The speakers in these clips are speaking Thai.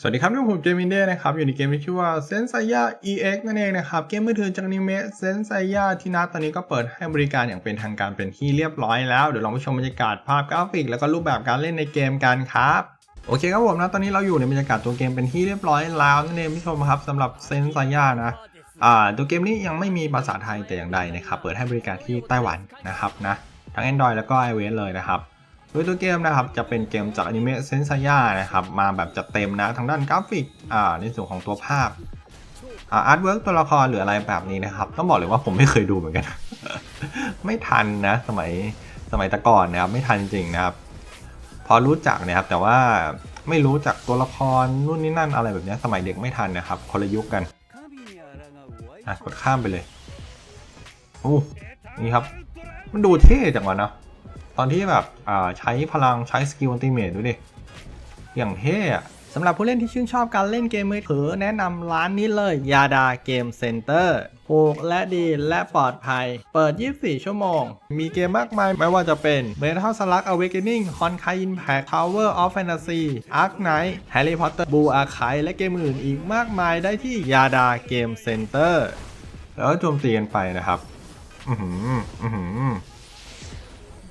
สวัสดีครับทุกผมเจมินเด้นะครับ อยู่ในเกมที่ชื่อว่าเซน s ซ y a EX นั่นเองนะครับ เกมมือถือจากนิเมะเซน s ซ y a ที่นัดตอนนี้ก็เปิดให้บริการอย่างเป็นทางการเป็นที่เรียบร้อยแล้ว เดี๋ยวลองไปชมบรรยากาศภาพกราฟิก แล้วก็รูปแบบการเล่นในเกมกันครับโอเคครับผมนะ ตอนนี้เราอยู่ในบรรยากาศตัวเกมเป็นที่เรียบร้อยแล้วนั่นเองผู้ชมครับสำหรับเซน s ซ y a นะอ่าตัวเกมนี้ยังไม่มีภาษาไทยแต่อย่างใดนะครับเปิดให้บริการที่ไต้หวันนะครับนะทั้ง Android แล้วก็ iOS เลยนะครับ ดยตัวเกมนะครับจะเป็นเกมจากอนิเมะเซน s ซ y a นะครับมาแบบจัดเต็มนะทางด้านกราฟิกอ่าในส่วนของตัวภาพอ่าอาร์ตเวิร์กตัวละครหรืออะไรแบบนี้นะครับ ต้องบอกเลยว่าผมไม่เคยดูเหมือนกัน ไม่ทันนะ สมัยสมัยตะก่อนนะครับ ไม่ทันจริงนะครับ พอรู้จักนะครับ แต่ว่าไม่รู้จักตัวละครนู่นนี่นั่นอะไรแบบนี้สมัยเด็กไม่ทันนะครับคนละยุคกันอะกดข้ามไปเลยโอ้นี่ครับ มันดูเท่จังวะเนาะ ตอนที่แบบใช้พลังใช้สกิลอัลติเมทดูดิ อย่างเท่อะสำหรับผู้เล่นที่ชื่นชอบการเล่นเกมมือถือแนะนำร้านนี้เลยยาดาเกมเซ็นเตอร์ถูกและดีและปลอดภัย เปิด 24 ชั่วโมง มีเกมมากมาย ไม่ว่าจะเป็น Metal Slug Awakening Honkai Impact Tower of Fantasy Ark Knight Harry Potter Blue Archive และเกมอื่นอีกมากมายได้ที่ยาดาเกมเซ็นเตอร์แล้วโจมตีกันไปนะครับ อือหือ อือหือ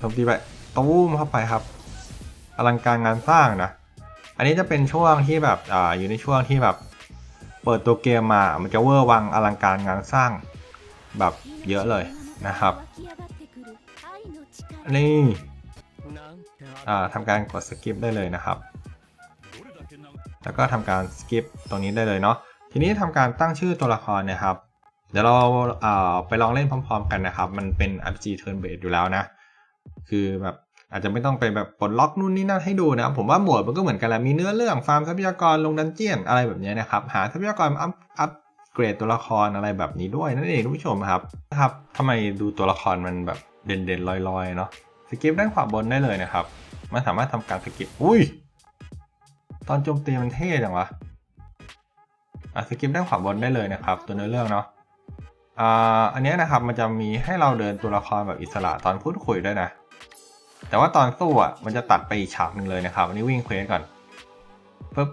โจมตีไปตู้มเข้าไปครับ อลังการงานสร้างนะ อันนี้จะเป็นช่วงที่แบบอ่าอยู่ในช่วงที่แบบ เปิดตัวเกมมา มันจะเวอร์วังอลังการงานสร้างแบบเยอะเลยนะครับ นี่อ่าทำการกดสกิปได้เลยนะครับ แล้วก็ทำการสกิปตรงนี้ได้เลยเนาะ ทีนี้ทำการตั้งชื่อตัวละครนะครับ เดี๋ยวเราอ่าไปลองเล่นพร้อม ๆ กันนะครับ มันเป็น RPG Turn Based อยู่แล้วนะ คือแบบอาจจะไม่ต้องไปแบบปลดล็อกนู่นนี่นั่นให้ดูนะครับผมว่าหมวดมันก็เหมือนกันแหละมีเนื้อเรื่องฟาร์มทรัพยากรลงดันเจียนอะไรแบบนี้นะครับหาทรัพยากรอัพอัพเกรดตัวละครอะไรแบบนี้ด้วยนั่นเองทุกผู้ชมครับนะครับทำไมดูตัวละครมันแบบเด่นเด่นๆลอยเนาะสกิปด้านขวาบนได้เลยนะครับมันสามารถทำการสกิปอุ้ยตอนโจมตีมันเท่จังวะอะสกิปด้านขวาบนได้เลยนะครับ ตัวเนื้อเรื่องเนาะ อันนี้นะครับมันจะมีให้เราเดินตัวละครแบบอิสระตอนพูดคุยด้วยนะ แต่ว่าตอนสู้อะมันจะตัดไปอีกฉากหนึ่งเลยนะครับ อันนี้วิ่งเควสก่อนปึ๊บ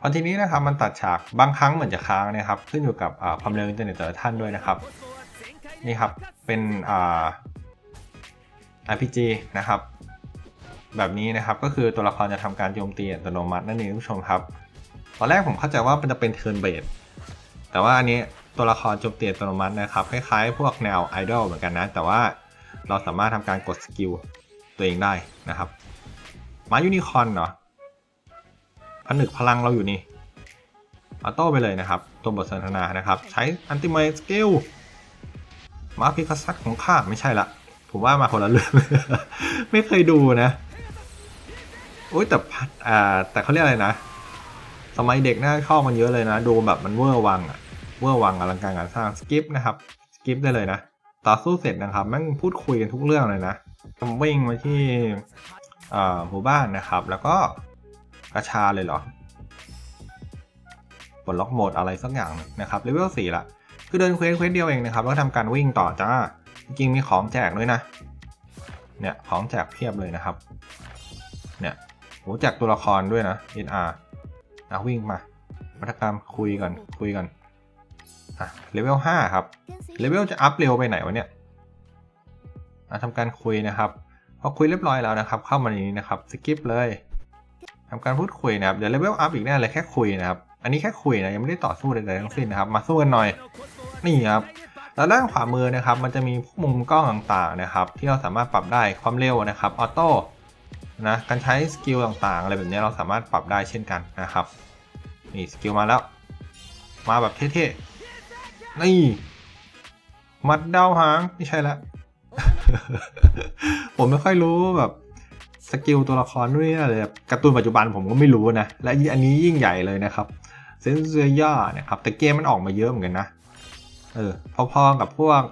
พอทีนี้นะครับมันตัดฉากบางครั้งเหมือนจะค้างนะครับขึ้นอยู่กับความเร็วอินเทอร์เน็ตแต่ละท่านด้วยนะครับนี่ครับเป็นอ่า RPG นะครับ แบบนี้นะครับก็คือตัวละครจะทำการโจมตีอัตโนมัตินั่นเองผู้ชมครับ ตอนแรกผมเข้าใจว่ามันจะเป็นเทิร์นเบสแต่ว่าอันนี้ ตัวละครโจมตีอัตโนมัตินะครับ คล้ายๆ พวกแนวไอดอลเหมือนกันนะ แต่ว่าเราสามารถทำการกดสกิลตัวเองได้นะครับมายูนิคอนเนาะผนึกพลังเราอยู่นี่ออโต้ไปเลยนะครับ ตัวบทสนทนานะครับ ใช้อันติเมทสกิลมาพิคัสัตของข้าไม่ใช่ละ ผมว่ามาคนละเรื่องไม่เคยดูนะโอ้ยแต่พัดอ่าแต่เขาเรียกอะไรนะ สมัยเด็กน่าชอบมันเยอะเลยนะ ดูแบบมันเวอร์วังอะ เวอร์วังอลังการงานสร้างสกิปนะครับสกิปได้เลยนะต่อสู้เสร็จนะครับแม่งพูดคุยกันทุกเรื่องเลยนะวิ่งมาที่อ่าหมู่บ้านนะครับ แล้วก็กระชาเลยเหรอปลดล็อกโหมดอะไรสักอย่างนะครับเลเวลสี่ละคือเดินเควสเควสเดียวเองนะครับแล้วทำการวิ่งต่อจ้าจริงมีของแจกด้วยนะเนี่ยของแจกเพียบเลยนะครับเนี่ยโหแจกตัวละครด้วยนะ NR อะวิ่งมาวัฒกรรมคุยก่อนคุยก่อน อะเลเวลห้าครับเลเวลจะอัพเร็วไปไหนวะเนี่ยอะทำการคุยนะครับพอคุยเรียบร้อยแล้วนะครับ เข้ามาในนี้นะครับสกิปเลยทำการพูดคุยนะครับเดี๋ยวเลเวลอัพอีกแน่เลยแค่คุยนะครับอันนี้แค่คุยนะยังไม่ได้ต่อสู้ใดๆทั้งสิ้นนะครับ มาสู้กันหน่อยนี่ครับแล้วด้านขวามือนะครับ มันจะมีมุมกล้องต่างๆนะครับ ที่เราสามารถปรับได้ความเร็วนะครับออโต้นะการใช้สกิลต่างๆอะไรแบบนี้เราสามารถปรับได้เช่นกันนะครับนี่สกิลมาแล้ว มาแบบเท่ๆ นี่มัดดาวหางไม่ใช่ละ ผมไม่ค่อยรู้แบบสกิลตัวละครด้วยอะไรแบบการ์ตูนปัจจุบันผมก็ไม่รู้นะ และอันนี้ยิ่งใหญ่เลยนะครับเซนเซียย่านะครับ แต่เกมมันออกมาเยอะเหมือนกันนะ เออ พอๆกับพวก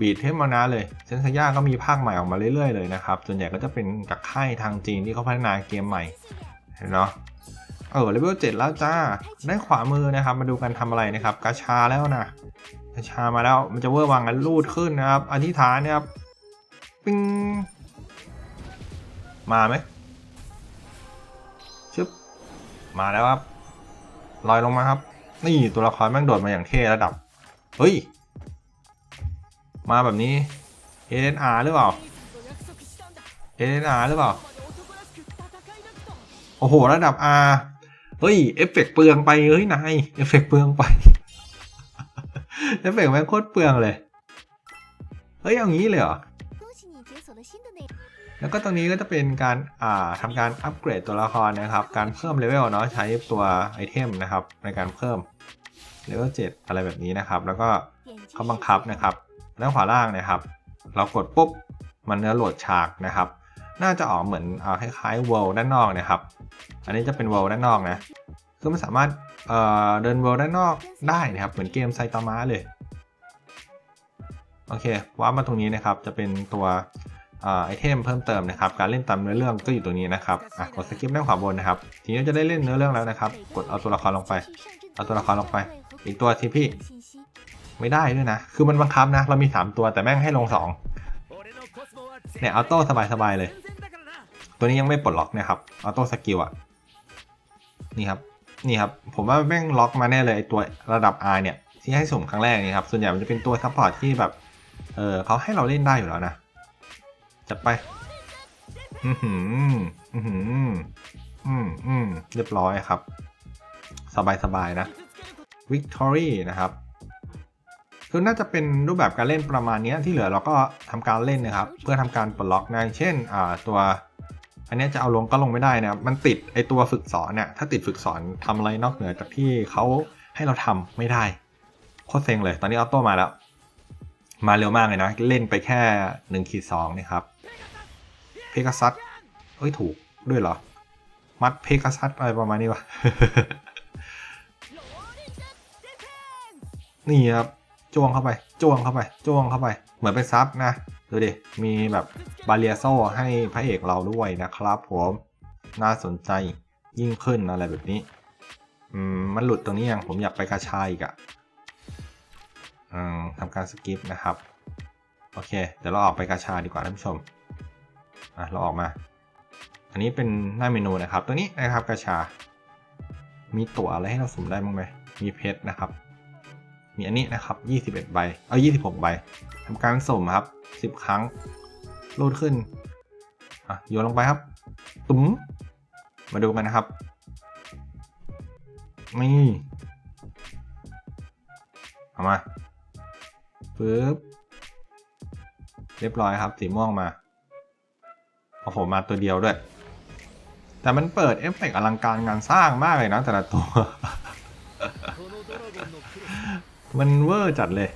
บีทเทมมานะเลยเซนเซีย่าก็มีภาคใหม่ออกมาเรื่อยๆเลยนะครับ ส่วนใหญ่ก็จะเป็นจากค่ายทางจีนที่เขาพัฒนาเกมใหม่เห็นเนาะ เออเลเวลเจ็ดแล้วจ้าด้านขวามือนะครับ มาดูกันทำอะไรนะครับ กาชาแล้วนะกาชามาแล้วมันจะเวอร์วังกันรูดขึ้นนะครับอธิษฐานเนี่ยครับปิ้งมาไหมชึบมาแล้วครับลอยลงมาครับ นี่ตัวละครแม่งโดดมาอย่างเท่ระดับ เฮ้ย มาแบบนี้ ANR หรือเปล่า ANR หรือเปล่า โอ้โห ระดับ R เฮ้ยเอฟเฟกต์เปลืองไปเฮ้ยนายเอฟเฟกต์เปลืองไปเอฟเฟกต์แม่งโคตรเปลืองเลยเฮ้ยเอางี้เลยเหรอแล้วก็ตรงนี้ก็จะเป็นการอ่าทำการอัปเกรดตัวละครนะครับ การเพิ่มเลเวลเนาะใช้ตัวไอเทมนะครับในการเพิ่มเลเวล7อะไรแบบนี้นะครับ แล้วก็เขาบังคับนะครับด้านขวาล่างนะครับ เรากดปุ๊บมันเนื้อโหลดฉากนะครับ น่าจะออกเหมือนอคล้ายๆ world ด้านนอกนะครับ อันนี้จะเป็น world ด้านนอกนะ คือมันสามารถเเดิน world ด้านนอกได้นะครับ เหมือนเกมไซตามะเลย โอเคว้ามาตรงนี้นะครับ จะเป็นตัวไอเทมเพิ่มเติมนะครับ การเล่นตามเนื้อเรื่องก็อยู่ตรงนี้นะครับอะกดสกิปด้านขวาบนนะครับ ทีนี้จะได้เล่นเนื้อเรื่องแล้วนะครับ กดเอาตัวละครลงไป เอาตัวละครลงไป อีกตัวทีพี่ ไม่ได้ด้วยนะ คือมันบังคับนะ เรามี 3 ตัวแต่แม่งให้ลง 2 เนี่ยออโต้สบายๆเลย ตัวนี้ยังไม่ปลดล็อกนะครับออโต้สกิลอะนี่ครับนี่ครับผมว่าแม่งล็อกมาแน่เลยไอตัวระดับ R เนี่ยที่ให้สุ่มครั้งแรกนี่ครับส่วนใหญ่มันจะเป็นตัวซัพพอร์ตที่แบบเออเขาให้เราเล่นได้อยู่แล้วนะจัดไปอือหืออือหืออืมอืมเรียบร้อยครับ สบายสบายๆนะ Victory นะครับ คือน่าจะเป็นรูปแบบการเล่นประมาณนี้ที่เหลือเราก็ทำการเล่นนะครับ เพื่อทำการปลดล็อกนะเช่นตัว อันนี้จะเอาลงก็ลงไม่ได้นะครับมันติดไอตัวฝึกสอนเนี่ยถ้าติดฝึกสอนทำอะไรนอกเหนือจากที่เขาให้เราทำไม่ได้โคตรเซ็งเลย ตอนนี้ออโต้มาแล้ว มาเร็วมากเลยนะ เล่นไปแค่หนึ่งขีดสองนี่ครับเพก a ซัสเอ้ยถูกด้วยเหรอ มัดเพก a ซัสอะไรประมาณนี้วะนี่ครับ จ้วงเข้าไป จ้วงเข้าไป จ้วงเข้าไป เหมือนเป็นซับนะ ดูดิ มีแบบบาเรียโซให้พระเอกเราด้วยนะครับผม น่าสนใจยิ่งขึ้นอะไรแบบนี้ อืม มันหลุดตรงนี้ยัง ผมอยากไปกระชายอีกอะอืมทำการสกิปนะครับ โอเค เดี๋ยวเราออกไปกระชาดีกว่าท่านผู้ชม อะ เราออกมา อันนี้เป็นหน้าเมนูนะครับ ตัวนี้นะครับกระชา มีตั๋วอะไรให้เราสุ่มได้บ้างไหมมีเพชรนะครับ มีอันนี้นะครับ 21 ใบ เอา 26 ใบทำการสมครับ 10 ครั้งรูดขึ้น อะ โยนลงไปครับ ตุ้ม มาดูกันนะครับ นี่เอามาปึ๊บ เรียบร้อยครับ สีม่วงมา โอ้โห มาตัวเดียวด้วย แต่มันเปิดเอฟเฟกต์อลังการงานสร้างมากเลยนะแต่ละตัว มันเวอร์จัดเลย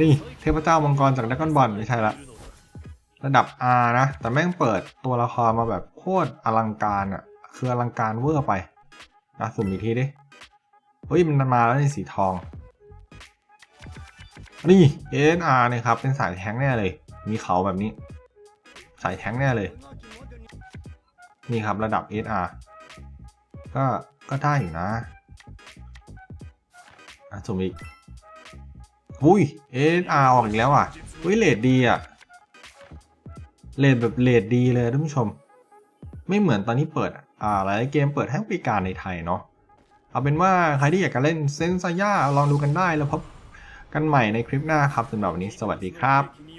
นี่เทพเจ้ามังกรจากดักกอนบอลไม่ใช่ละระดับ R นะ แต่แม่งเปิดตัวละครมาแบบโคตรอลังการอะ่ะ คืออลังการเวอร์ไปนะสุ่มอีกทีดิ เฮ้ย มันมาแล้วในสีทอง นี่ ANR เนี่ยครับ เป็นสายแท้งแน่เลย มีเขาแบบนี้ สายแท้งแน่เลย นี่ครับระดับ SR ก็ ก็ได้อยู่นะ อะสุ่มอีกอุ้ย SR อออกอีกแล้วอะอุ้ยเลดดีอะเลดแบบเลดดีเลยท่านผู้ชม ไม่เหมือนตอนนี้เปิด อ่าหลายเกมเปิดให้บริการในไทยเนาะเอาเป็นว่าใครที่อยากจะเล่นเซนซาย่าลองดูกันได้แล้วพบกันใหม่ในคลิปหน้าครับสำหรับวันนี้สวัสดีครับ